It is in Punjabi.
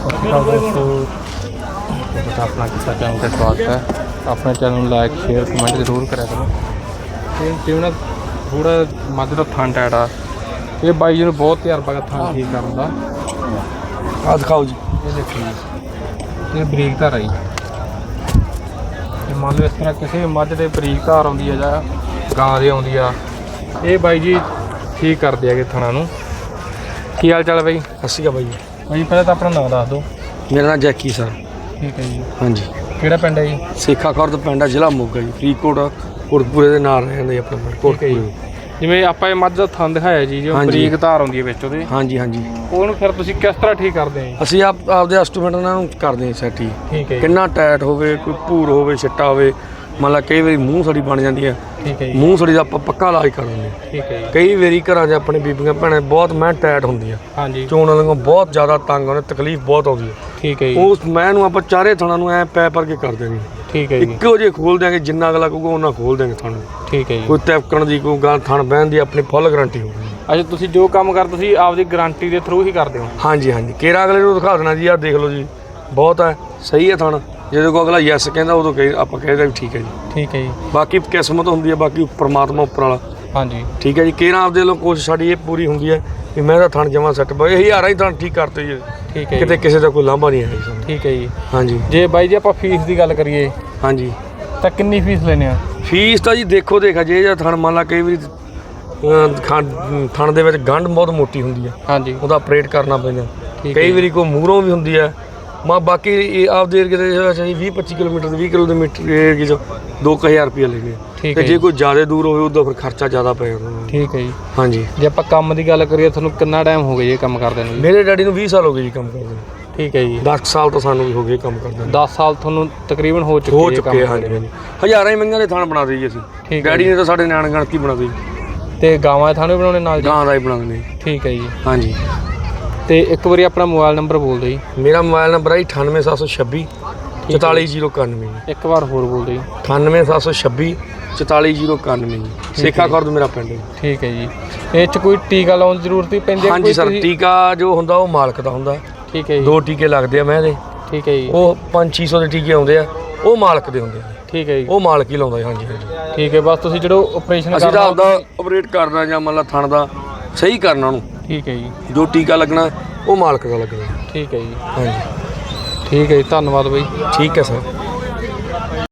ਦੋਸਤੋ ਆਪਣਾ ਕਿੱਸਾ ਚੈਨਲ ਤੇ ਸਵਾਗਤ ਹੈ ਆਪਣੇ ਚੈਨਲ ਨੂੰ ਲਾਈਕ ਸ਼ੇਅਰ ਕਮੈਂਟ ਜ਼ਰੂਰ ਕਰਿਆ ਕਰੋ। ਤੇ ਜਿਵੇਂ ਨਾ ਥੋੜਾ ਮੱਝ ਦਾ ਥਣ ਆ ਇਹ ਬਾਈ ਜੀ ਨੂੰ ਬਹੁਤ ਤਜਰਬਾ ਹੈ ਥਣ ਠੀਕ ਕਰਨ ਦਾ। ਆ ਦਿਖਾਓ ਜੀ। ਇਹ ਦੇਖੋ ਜੀ। ਇਹ ਬਰੀਕ ਧਾਰ ਆਈ ਇਹ ਮੰਨ ਲਓ ਇਸ ਤਰ੍ਹਾਂ ਕਿਸੇ ਮੱਝ ਦੇ ਬਰੀਕ ਧਾਰ ਆਉਂਦੀ ਆ ਜਾਂ ਗਾਂ ਦੇ ਆਉਂਦੀ ਆ। ਇਹ ਬਾਈ ਜੀ ਠੀਕ ਕਰਦੇ ਹੈਗੇ ਥਣਾ ਨੂੰ। ਕੀ ਹਾਲ ਚਾਲ ਬਾਈ? ਸਤਿ ਬਾਈ ਜੀ। ਬਾਈ ਪਹਿਲਾਂ ਤਾਂ ਆਪਣਾ ਨਾਮ ਦੱਸ ਦਿਓ। ਮੇਰਾ ਨਾਮ ਜੈਕੀ ਸਰ। ਠੀਕ ਹੈ ਜੀ। ਹਾਂਜੀ। ਕਿਹੜਾ ਪਿੰਡ ਹੈ ਜੀ? ਸੇਖਾ ਖੁਰਦ ਪਿੰਡ ਆ ਜ਼ਿਲ੍ਹਾ ਮੋਗਾ ਜੀ ਫਰੀਦਕੋਟ ਕੋਟਪੂਰੇ ਦੇ ਨਾਲ ਰਹਿੰਦੇ ਆਪਣਾ ਪਿੰਡ ਜੀ। ਕੋਟਪੂਰੇ ਜਿਵੇਂ ਆਪਾਂ ਇਹ ਮੱਝ ਦਾ ਥਣ ਦਿਖਾਇਆ ਜੀ ਜੋ ਹਾਂਜੀ। ਬਰੀਕ ਧਾਰ ਆਉਂਦੀ ਹੈ ਵਿੱਚ ਉਹਦੇ। ਹਾਂਜੀ ਹਾਂਜੀ। ਉਹਨੂੰ ਫਿਰ ਤੁਸੀਂ ਕਿਸ ਤਰ੍ਹਾਂ ਠੀਕ ਕਰਦੇ ਆ ਅਸੀਂ ਆਪ ਆਪਦੇ ਐਸਟੀਮੇਟ ਨਾਲ ਨੂੰ ਕਰਦੇ ਹਾਂ ਸੈਟ। ਹੀ ਠੀਕ ਹੈ ਜੀ। ਕਿੰਨਾ ਟਾਈਟ ਹੋਵੇ ਕੋਈ ਭੂਰ ਹੋਵੇ ਛਿੱਟਾ ਹੋਵੇ ਮੰਨ ਲਾ ਕਈ ਵਾਰੀ ਮੂੰਹ ਸੜੀ ਬਣ ਜਾਂਦੀ ਹੈ। ਠੀਕ ਹੈ ਜੀ। ਮੂੰਹ ਸੜੀ ਦਾ ਆਪਾਂ ਪੱਕਾ ਇਲਾਜ ਕਰ ਦਿੰਦੇ ਹਾਂ। ਠੀਕ ਹੈ ਜੀ। ਕਈ ਵਾਰੀ ਘਰਾਂ 'ਚ ਆਪਣੇ ਬੀਬੀਆਂ ਭੈਣਾਂ ਬਹੁਤ ਮੈਂ ਟਾਈਟ ਹੁੰਦੀ ਆ ਹਾਂਜੀ। ਚੋਣ ਵਾਲਿਆਂ ਬਹੁਤ ਜ਼ਿਆਦਾ ਤੰਗ ਹੁੰਦੇ ਤਕਲੀਫ ਬਹੁਤ ਆਉਂਦੀ ਹੈ। ਠੀਕ ਹੈ ਜੀ। ਉਸ ਮੈਂ ਨੂੰ ਆਪਾਂ ਚਾਰੇ ਥਣਾਂ ਨੂੰ ਐ ਪੈ ਪਰ ਕੇ ਕਰ ਦੇਣੀ ਠੀਕ ਹੈ ਜੀ। ਇੱਕੋ ਜੇ ਖੋਲ ਦਿਆਂਗੇ ਜਿੰਨਾ ਅਗਲਾ ਕਹੂਗਾ ਉਹਨਾਂ ਖੋਲ ਦਿਆਂਗੇ ਥਣ ਠੀਕ ਹੈ ਜੀ। ਕੋਈ ਤੈਪਕਣ ਦੀ ਕੋਈ ਗਾਂ ਥਣ ਬਹਿਣ ਦੀ ਆਪਣੀ ਫੁੱਲ ਗਾਰੰਟੀ ਹੋਊਗੀ ਅੱਛਾ ਤੁਸੀਂ ਜੋ ਕੰਮ ਕਰ ਤੁਸੀਂ ਆਪਦੀ ਗਾਰੰਟੀ ਦੇ ਥਰੂ ਹੀ ਕਰਦੇ ਹੋ। ਹਾਂਜੀ ਹਾਂਜੀ। ਕੇਰਾ ਅਗਲੇ ਨੂੰ ਦਿਖਾ ਦੇਣਾ ਜੀ ਆਹ ਦੇਖ ਲਓ ਜੀ। ਬਹੁਤ ਹੈ ਸਹੀ ਹੈ ਥਣ। ਜਦੋਂ ਕੋ ਅਗਲਾ ਯੈਸ ਕਹਿੰਦਾ ਉਦੋਂ ਕਹੀ ਆਪਾਂ ਕਹਿੰਦੇ ਵੀ ਠੀਕ ਹੈ ਜੀ। ਠੀਕ ਹੈ ਜੀ। ਬਾਕੀ ਕਿਸਮਤ ਹੁੰਦੀ ਹੈ ਬਾਕੀ ਪਰਮਾਤਮਾ ਉੱਪਰ ਵਾਲਾ। ਹਾਂਜੀ। ਠੀਕ ਹੈ ਜੀ ਕੇਰਾ ਆਪਦੇ ਲੋ ਕੋਸ਼ਿਸ਼ ਸਾਡੀ ਇਹ ਪੂਰੀ ਹੁੰਦੀ ਹੈ ਵੀ ਮੈਂ ਤਾਂ ਥਣ ਜਮਾ ਸੈੱਟ ਬਈ ਇਹ ਹਜ਼ਾਰਾਂ ਹੀ ਥਣ ਠੀਕ ਕਰਤੇ ਜੀ। ਠੀਕ ਹੈ ਕਿਤੇ ਕਿਸੇ ਦਾ ਕੋਈ ਲਾਂਭਾ ਨਹੀਂ ਹੈ ਜੀ ਠੀਕ ਹੈ ਜੀ। ਹਾਂਜੀ। ਜੇ ਬਾਈ ਜੀ ਆਪਾਂ ਫੀਸ ਦੀ ਗੱਲ ਕਰੀਏ ਹਾਂਜੀ। ਤਾਂ ਕਿੰਨੀ ਫੀਸ ਲੈਣੇ ਆ? ਫੀਸ ਤਾਂ ਜੀ ਦੇਖੋ ਦੇਖਾ ਜੇ ਜਾਂ ਥਣ ਮੰਨ ਲਾ ਕਈ ਵਾਰੀ ਥਣ ਦੇ ਵਿੱਚ ਗੰਢ ਬਹੁਤ ਮੋਟੀ ਹੁੰਦੀ ਹੈ। ਹਾਂਜੀ। ਉਹਦਾ ਆਪਰੇਟ ਕਰਨਾ ਪੈਂਦਾ। ਕਈ ਵਾਰੀ ਕੋਈ ਮੂਹਰੋਂ ਵੀ ਹੁੰਦੀ ਹੈ ਮਾ ਬਾਕੀ ਇਹ ਆਪਦੇ ਏਰੀਏ ਦੇ ਅਸੀਂ 20 25 ਕਿਲੋਮੀਟਰ 20 ਕਿਲੋਮੀਟਰ ਏਰੀਏ ਚ 2000 ਰੁਪਏ। ਠੀਕ ਤੇ ਹੈ ਜੇ ਜੀ। ਕੋਈ ਜ਼ਿਆਦਾ ਦੂਰ ਹੋਵੇ ਉਦੋਂ ਫਿਰ ਖਰਚਾ ਜ਼ਿਆਦਾ ਪੈ ਜਾਂਦਾ। ਠੀਕ ਹੈ ਜੀ। ਹਾਂਜੀ। ਜੇ ਆਪਾਂ ਕੰਮ ਦੀ ਗੱਲ ਕਰੀਏ ਤੁਹਾਨੂੰ ਕਿੰਨਾ ਟਾਈਮ ਹੋ ਗਿਆ ਜੀ ਇਹ ਕੰਮ ਕਰਦੇ ਨੂੰ ਜੀ? ਮੇਰੇ ਡੈਡੀ ਨੂੰ 20 ਸਾਲ ਹੋ ਗਏ ਜੀ ਕੰਮ ਕਰਦੇ ਨੂੰ। ਠੀਕ ਹੈ ਜੀ। 10 ਸਾਲ ਤਾਂ ਸਾਨੂੰ ਵੀ ਹੋ ਗਏ ਕੰਮ ਕਰਦੇ ਨੂੰ। 10 ਸਾਲ ਤੁਹਾਨੂੰ ਤਕਰੀਬਨ ਹੋ ਚੁੱਕੇ ਹੋ ਜੀ ਚੁੱਕੇ ਆ, ਹਾਂਜੀ ਹਾਂਜੀ। ਹਜ਼ਾਰਾਂ ਹੀ ਮਹੀਨਿਆਂ ਦੇ ਥਾਣ ਬਣਾ ਦਈਏ ਅਸੀਂ। ਠੀਕ ਹੈ ਡੈਡੀ ਨੇ ਤਾਂ ਸਾਡੇ ਨਿਆਣ ਗਣਤੀ ਬਣਾ ਦਈ ਤੇ ਗਾਵਾਂ ਦੇ ਥਾਣੇ ਬਣਾਉਣੇ ਨਾਲ ਜੀ? ਗਾਂ ਦਾ ਹੀ ਬਣਾ ਦਿੰਦੇ ਠੀਕ ਹੈ ਜੀ। ਹਾਂਜੀ। ਤੇ ਇੱਕ ਵਾਰੀ ਆਪਣਾ ਮੋਬਾਈਲ ਨੰਬਰ ਬੋਲ ਦਿਓ ਜੀ। ਮੇਰਾ ਮੋਬਾਈਲ ਨੰਬਰ ਹੈ 98726 44091 ਇੱਕ ਵਾਰ ਹੋਰ ਬੋਲ ਦਿਓ ਜੀ। 98726 44091 ਸੇਖਾ ਖੁਰਦ ਮੇਰਾ ਪਿੰਡ ਹੈ ਠੀਕ ਹੈ ਜੀ। ਇਹ ਚ ਕੋਈ ਟੀਕਾ ਲਾਉਣ ਦੀ ਜ਼ਰੂਰਤ ਹੀ ਪੈਂਦੀ ਹੈ ਹਾਂਜੀ ਸਰ ਟੀਕਾ ਜੋ ਹੁੰਦਾ ਉਹ ਮਾਲਕ ਦਾ ਹੁੰਦਾ। ਠੀਕ ਹੈ ਜੀ। ਦੋ ਟੀਕੇ ਲੱਗਦੇ ਆ ਮੈਂ ਦੇ। ਠੀਕ ਹੈ ਜੀ। ਉਹ 5-600 ਦੇ ਟੀਕੇ ਆਉਂਦੇ ਆ ਉਹ ਮਾਲਕ ਦੇ ਹੁੰਦੇ ਆ। ਠੀਕ ਹੈ ਜੀ। ਉਹ ਮਾਲਕ ਹੀ ਲਾਉਂਦਾ ਜੀ, ਹਾਂਜੀ ਹਾਂਜੀ। ਠੀਕ ਹੈ ਬਸ ਤੁਸੀਂ ਜਿਹੜਾ ਆਪਰੇਸ਼ਨ ਅਸੀਂ ਤਾਂ ਕਰਨਾ ਆਪਦਾ ਆਪਰੇਟ ਕਰਨਾ ਜਾਂ ਮੰਨ ਲਾ ਥਣ ਦਾ ਸਹੀ ਕਰਨਾ ਉਹਨੂੰ। ਠੀਕ ਹੈ ਜੀ। ਜੋ ਟੀਕਾ ਲੱਗਣਾ ਉਹ ਮਾਲਕ ਦਾ ਲੱਗਣਾ। ਠੀਕ ਹੈ ਜੀ। ਹਾਂਜੀ। ਠੀਕ ਹੈ ਜੀ ਧੰਨਵਾਦ ਬਾਈ। ਠੀਕ ਹੈ ਸਰ।